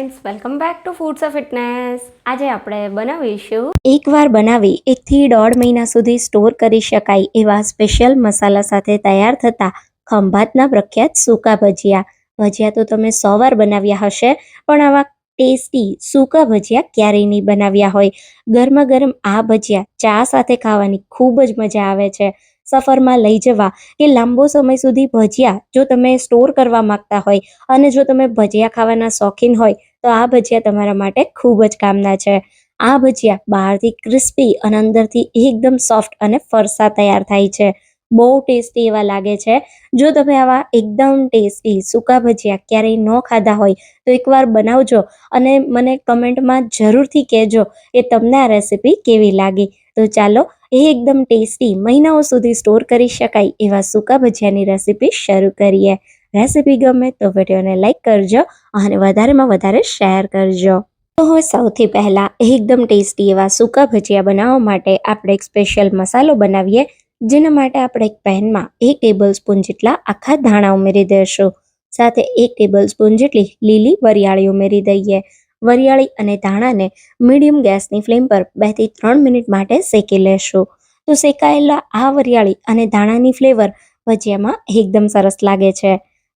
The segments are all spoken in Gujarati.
Friends welcome back to foods of fitness આજે આપણે બનાવીશું એકવાર બનાવી એકથી દોઢ મહિના સુધી સ્ટોર કરી શકાય એવા સ્પેશિયલ મસાલા સાથે તૈયાર થતા ખંભાતના પ્રખ્યાત સૂકા ભજીયા. ભજીયા તો તમે સો વાર બનાવ્યા હશે, પણ આવા ટેસ્ટી સૂકા ભજીયા ક્યારેય નહીં બનાવ્યા હોય. ગરમા ગરમ આ ભજીયા ચા સાથે ખાવાની ખૂબ જ મજા આવે છે. સફરમાં લઈ જવા કે લાંબો સમય સુધી ભજીયા જો તમે સ્ટોર કરવા માંગતા હોય અને જો તમે ભજીયા ખાવાના શોખીન હોય તો આ ભજીયા તમારા માટે ખૂબ જ કામના છે. આ ભજીયા બહારથી ક્રિસ્પી અને અંદરથી એકદમ સોફ્ટ અને ફરસા તૈયાર થાય છે. બહુ ટેસ્ટી એવા લાગે છે. જો તમે આવા એકદમ ટેસ્ટી સૂકા ભજીયા ક્યારેય ન ખાધા હોય, તો એકવાર બનાવજો અને મને કમેન્ટમાં જરૂરથી કહેજો કે તમને આ રેસિપી કેવી લાગી. તો ચાલો એ એકદમ ટેસ્ટી મહિનાઓ સુધી સ્ટોર કરી શકાય એવા સૂકા ભજીયાની રેસીપી શરૂ કરીએ. રેસિપી ગમે તો વિડીયોને લાઇક કરજો અને વધારેમાં વધારે શેર કરજો. તો સૌથી પહેલાં એકદમ ટેસ્ટી એવા સૂકા ભજીયા બનાવવા માટે આપણે એક સ્પેશિયલ મસાલો બનાવીએ, જેના માટે આપણે એક પેનમાં એક ટેબલ સ્પૂન જેટલા આખા ધાણા ઉમેરી દઈશું. સાથે એક ટેબલ સ્પૂન જેટલી લીલી વરિયાળી ઉમેરી દઈએ. વરિયાળી અને ધાણાને મીડિયમ ગેસની ફ્લેમ પર બેથી ત્રણ મિનિટ માટે શેકી લેશું. તો શેકાયેલા આ વરિયાળી અને ધાણાની ફ્લેવર ભજીયામાં એકદમ સરસ લાગે છે.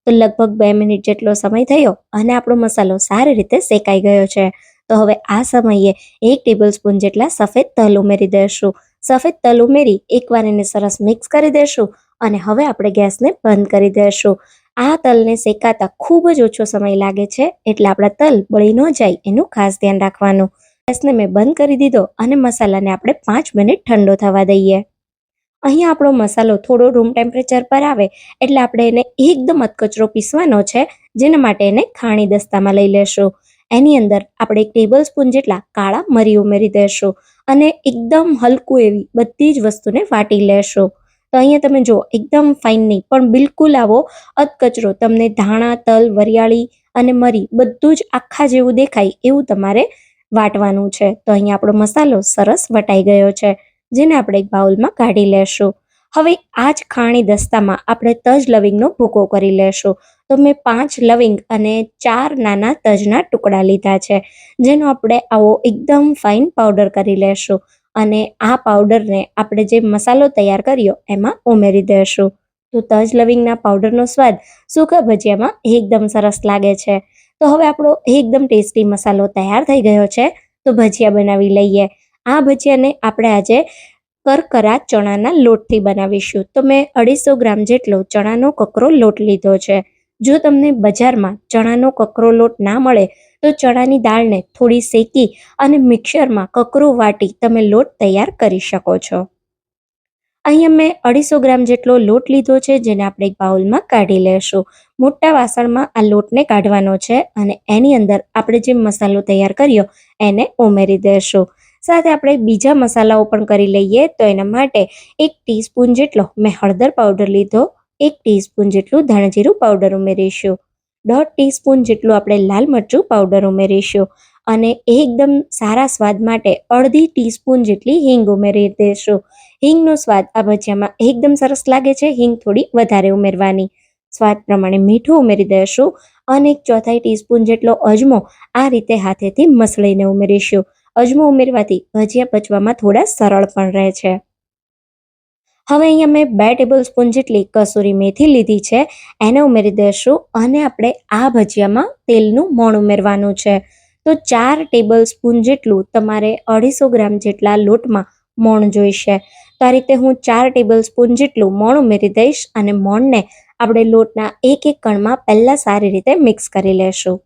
તો લગભગ બે મિનિટ જેટલો સમય થયો અને આપણો મસાલો સારી રીતે શેકાઈ ગયો છે. તો હવે આ સમયે એક ટેબલ સ્પૂન જેટલા સફેદ તલ ઉમેરી દઈશું. સફેદ તલ ઉમેરી એકવાર એને સરસ મિક્સ કરી દઈશું અને હવે આપણે ગેસને બંધ કરી દઈશું. આ તલને શેકાતા ખૂબ જ ઓછો સમય લાગે છે એટલે આપણા તલ બળી ન જાય એનું ખાસ ધ્યાન રાખવાનું. ગેસને મેં બંધ કરી દીધો અને મસાલાને આપણે પાંચ મિનિટ ઠંડો થવા દઈએ. અહીંયા આપણો મસાલો થોડો રૂમ ટેમ્પરેચર પર આવે એટલે આપણે એને એકદમ અધકચરો પીસવાનો છે, જેના માટે એને ખાણી દસ્તામાં લઈ લેશું. એની અંદર આપણે એક ટેબલ સ્પૂન જેટલા કાળા મરી ઉમેરી દેશું અને એકદમ હલકું એવી બધી જ વસ્તુને વાટી લેશું. તો અહીંયા તમે જુઓ, એકદમ ફાઇન નહીં, પણ બિલકુલ આવો અધકચરો તમને ધાણા, તલ, વરિયાળી અને મરી બધું જ આખા જેવું દેખાય એવું તમારે વાટવાનું છે. તો અહીંયા આપણો મસાલો સરસ વટાઈ ગયો છે. જેને આપણે એક બાઉલમાં કાઢી લેશું. હવે આ જ ખાણી દસ્તામાં આપણે તજ લવિંગનો ભૂકો કરી લેશું. તો મેં પાંચ લવિંગ અને ચાર નાના તજના ટુકડા લીધા છે, જેનો આપણે આવો એકદમ ફાઇન પાવડર કરી લેશું અને આ પાવડરને આપણે જે મસાલો તૈયાર કર્યો એમાં ઉમેરી દઈશું તો તજ લવિંગના પાવડરનો સ્વાદ સૂકા ભજીયામાં એકદમ સરસ લાગે છે. તો હવે આપણો એકદમ ટેસ્ટી મસાલો તૈયાર થઈ ગયો છે, તો ભજીયા બનાવી લઈએ. આ ભજીયાને આપણે આજે કરકરા ચણાના લોટથી બનાવીશું. તો મેં અઢીસો ગ્રામ જેટલો ચણાનો કકરો લોટ લીધો છે. જો તમને બજારમાં ચણાનો કકરો લોટ ના મળે, તો ચણાની દાળને થોડી શેકી અને મિક્સરમાં કકરો વાટી તમે લોટ તૈયાર કરી શકો છો. અહીંયા મેં અઢીસો ગ્રામ જેટલો લોટ લીધો છે, જેને આપણે બાઉલમાં કાઢી લેશું. મોટા વાસણમાં આ લોટને કાઢવાનો છે અને એની અંદર આપણે જે મસાલો તૈયાર કર્યો, એને ઉમેરી દઈશું સાથે આપણે બીજા મસાલાઓ પણ કરી લઈએ તો એના માટે એક ટીસ્પૂન જેટલો મેં હળદર પાવડર લીધો, એક ટીસ્પૂન જેટલું ધાણાજીરું પાવડર ઉમેરીશું, દોઢ ટીસ્પૂન જેટલું આપણે લાલ મરચું પાવડર ઉમેરીશું અને એકદમ સારા સ્વાદ માટે અડધી ટીસ્પૂન જેટલી હિંગ ઉમેરી દઈશું હિંગનો સ્વાદ આ ભજીયામાં એકદમ સરસ લાગે છે, હિંગ થોડી વધારે ઉમેરવાની. સ્વાદ પ્રમાણે મીઠું ઉમેરી દઈશું અને એક ચોથાઈ ટીસ્પૂન જેટલો અજમો આ રીતે હાથેથી મસળીને ઉમેરીશું. અજમો ઉમેરવાથી ભજીયા પચવામાં થોડા સરળ પણ રહે છે. હવે અહીંયા મેં બે ટેબલ સ્પૂન જેટલી કસૂરી મેથી લીધી છે, એને ઉમેરી દઈશું અને આપણે આ ભજીયામાં તેલનું મોણ ઉમેરવાનું છે. તો ચાર ટેબલ સ્પૂન જેટલું તમારે અઢીસો ગ્રામ જેટલા લોટમાં મોણ જોઈશે. તો આ રીતે હું ચાર ટેબલ સ્પૂન જેટલું મોણ ઉમેરી દઈશ અને મોણને આપણે લોટના એક એક કણમાં પહેલાં સારી રીતે મિક્સ કરી લેશું.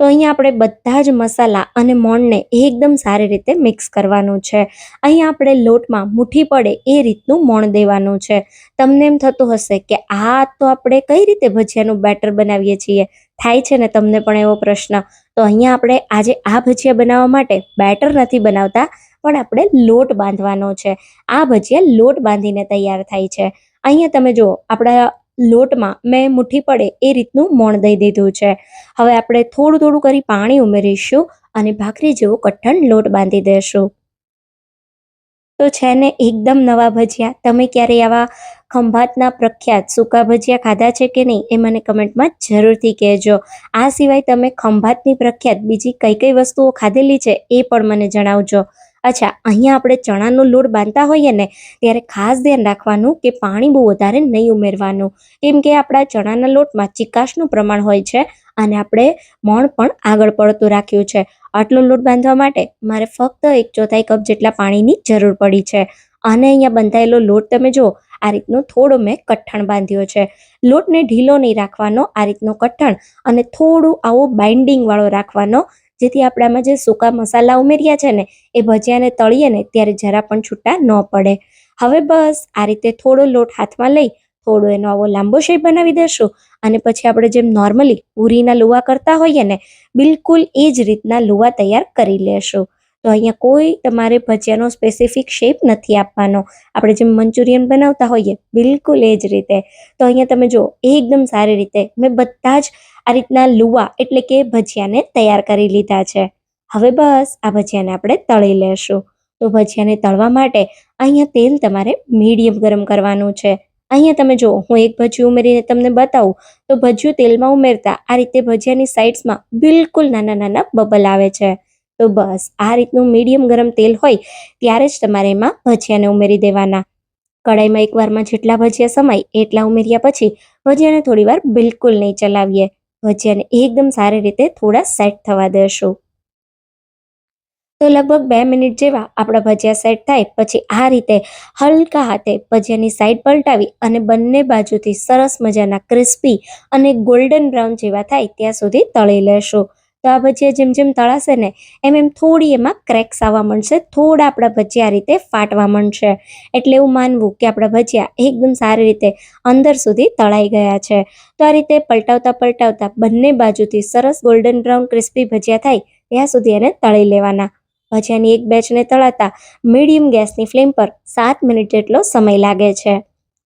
તો અહીંયા આપણે બધા જ મસાલા અને મોણને એકદમ સારી રીતે મિક્સ કરવાનું છે. અહીંયા આપણે લોટમાં મુઠ્ઠી પડે એ રીતનું મોણ દેવાનું છે. તમને એમ થતું હશે કે આ તો આપણે કઈ રીતે ભજીયાનું બેટર બનાવીએ છીએ? થાય છે ને તમને પણ એવો પ્રશ્ન. તો અહીંયા આપણે આજે આ ભજીયા બનાવવા માટે બેટર નથી બનાવતા, પણ આપણે લોટ બાંધવાનો છે. આ ભજીયા લોટ બાંધીને તૈયાર થાય છે. અહીંયા તમે જુઓ, આપણા લોટમાં મેં મુઠ્ઠી પડે એ રીતનું મોણ દઈ દીધું છે. હવે આપણે થોડું થોડું કરી પાણી ઉમેરીશું અને ભાખરી જેવો કઠણ લોટ બાંધી દેશું. તો છે ને, એકદમ નવા ભજીયા. તમે ક્યારેય આવા ખંભાતના પ્રખ્યાત સૂકા ભજીયા ખાધા છે કે નહીં એ મને કમેન્ટમાં જરૂરથી કહેજો. આ સિવાય તમે ખંભાતની પ્રખ્યાત બીજી કઈ કઈ વસ્તુઓ ખાધેલી છે એ પણ મને જણાવજો. અચ્છા, અહીંયા આપણે ચણાનો લોટ બાંધતા હોઈએ ને, ત્યારે ખાસ ધ્યાન રાખવાનું કે પાણી બહુ વધારે નહીં ઉમેરવાનું. કેમ કે આપણા ચણાના લોટમાં ચિકાશનું પ્રમાણ હોય છે અને આપણે મોણ પણ આગળ પડતું રાખ્યું છે. આટલો લોટ બાંધવા માટે મારે ફક્ત એક ચોથાઈ કપ જેટલા પાણીની જરૂર પડી છે. અને અહીંયા બંધાયેલો લોટ તમે જુઓ, આ રીતનો થોડો મેં કઠણ બાંધ્યો છે. લોટને ઢીલો નહીં રાખવાનો આ રીતનો કઠણ અને થોડું આવો બાઇન્ડિંગવાળો રાખવાનો જેથી આપણામાં જે સૂકા મસાલા ઉમેર્યા છે ને, એ ભજીયાને તળીએ ને ત્યારે જરા પણ છૂટા ન પડે. હવે બસ આ રીતે થોડો લોટ હાથમાં લઈ, થોડો એનો આવો લાંબો શેપ બનાવી દેશું અને પછી આપણે જેમ નોર્મલી પૂરીના લુવા કરતા હોઈએ ને, બિલકુલ એ જ રીતના લુવા તૈયાર કરી લેશું. તો અહીંયા કોઈ તમારે ભજીયાનો સ્પેસિફિક શેપ નથી આપવાનો. આપણે જેમ મંચુરિયન બનાવતા હોઈએ, બિલકુલ એ જ રીતે. તો અહીંયા તમે જુઓ એકદમ સારી રીતે, મેં બધા જ આ રીતના લુવા એટલે કે ભજીયાને તૈયાર કરી લીધા છે. હવે બસ આ ભજીયાને આપણે તળી લેશું. તો ભજીયાને તળવા માટે અહીંયા તેલ તમારે મીડિયમ ગરમ કરવાનું છે. અહીંયા તમે જુઓ, હું એક ભજીયું ઉમેરીને તમને બતાવું. તો ભજીયું તેલમાં ઉમેરતા આ રીતે ભજીયાની સાઇડ્સમાં બિલકુલ નાના નાના બબલ આવે છે. તો બસ આ રીતનું મીડિયમ ગરમ તેલ હોય ત્યારે જ તમારે એમાં ભજીયાને ઉમેરી દેવાના. કડાઈમાં એકવારમાં જેટલા ભજીયા સમાય એટલા ઉમેર્યા પછી ભજીયાને થોડી વાર બિલકુલ નહીં ચલાવીએ. ભજીયાને એકદમ સારી રીતે થોડા સેટ થવા દેશું. તો લગભગ બે મિનિટ જેવા આપણા ભજીયા સેટ થાય, પછી આ રીતે હલકા હાથે ભજીયાની સાઈડ પલટાવી અને બંને બાજુથી સરસ મજાના ક્રિસ્પી અને ગોલ્ડન બ્રાઉન જેવા થાય ત્યાં સુધી તળી લેશું. તો આ ભજીયા જેમ જેમ તળાશે ને, એમ એમ થોડી એમાં ક્રેક્સ આવવા માંડશે. થોડા આપણા ભજીયા રીતે ફાટવા માંડશે. એટલે એવું માનવું કે આપણા ભજીયા એકદમ સારી રીતે અંદર સુધી તળાઈ ગયા છે. તો આ રીતે પલટાવતા પલટાવતા બંને બાજુથી સરસ ગોલ્ડન બ્રાઉન ક્રિસ્પી ભજીયા થાય, ત્યાં સુધી એને તળી લેવાના. ભજીયાની એક બેચને તળાતા મીડિયમ ગેસની ફ્લેમ પર સાત મિનિટ જેટલો સમય લાગે છે.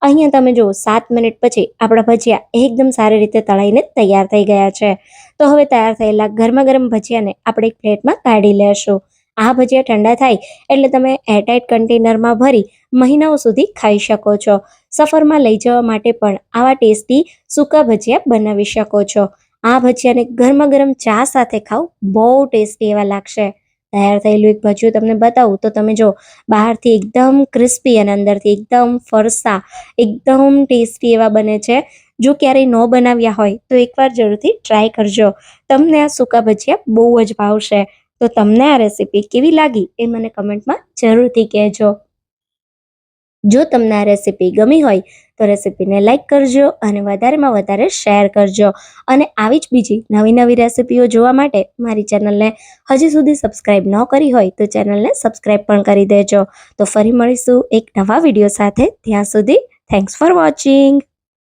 અહીંયા તમે જુઓ, સાત મિનિટ પછી આપણા ભજીયા એકદમ સારી રીતે તળાઈને તૈયાર થઈ ગયા છે. તો હવે તૈયાર થયેલા ગરમા ગરમ ભજીયાને આપણે એક પ્લેટમાં કાઢી લેશું. આ ભજીયા ઠંડા થાય એટલે તમે એરટાઇટ કન્ટેનરમાં ભરી મહિનાઓ સુધી ખાઈ શકો છો. સફરમાં લઈ જવા માટે પણ આવા ટેસ્ટી સૂકા ભજીયા બનાવી શકો છો. આ ભજીયાને ગરમા ગરમ ચા સાથે ખાવ, બહુ ટેસ્ટી એવા લાગશે. તૈયાર થયેલું એક ભજીયું તમને બતાવું. તો તમે જો, બહારથી એકદમ ક્રિસ્પી અને અંદરથી એકદમ ફરસા, એકદમ ટેસ્ટી એવા બને છે. જો ક્યારેય ન બનાવ્યા હોય, તો એકવાર જરૂરથી ટ્રાય કરજો. તમને આ સૂકા ભજીયા બહુ જ ભાવશે. તો તમને આ રેસીપી કેવી લાગી એ મને કમેન્ટમાં જરૂરથી કહેજો. જો તમને આ રેસીપી ગમી હોય, તો રેસીપીને લાઇક કરજો અને વધારેમાં વધારે શેર કરજો. અને આવી જ બીજી નવી નવી રેસીપીઓ જોવા માટે મારી ચેનલને હજી સુધી સબસ્ક્રાઇબ ન કરી હોય, તો ચેનલને સબસ્ક્રાઇબ પણ કરી દેજો. તો ફરી મળીશું એક નવા વીડિયો સાથે. ત્યાં સુધી થેન્ક્સ ફોર વોચિંગ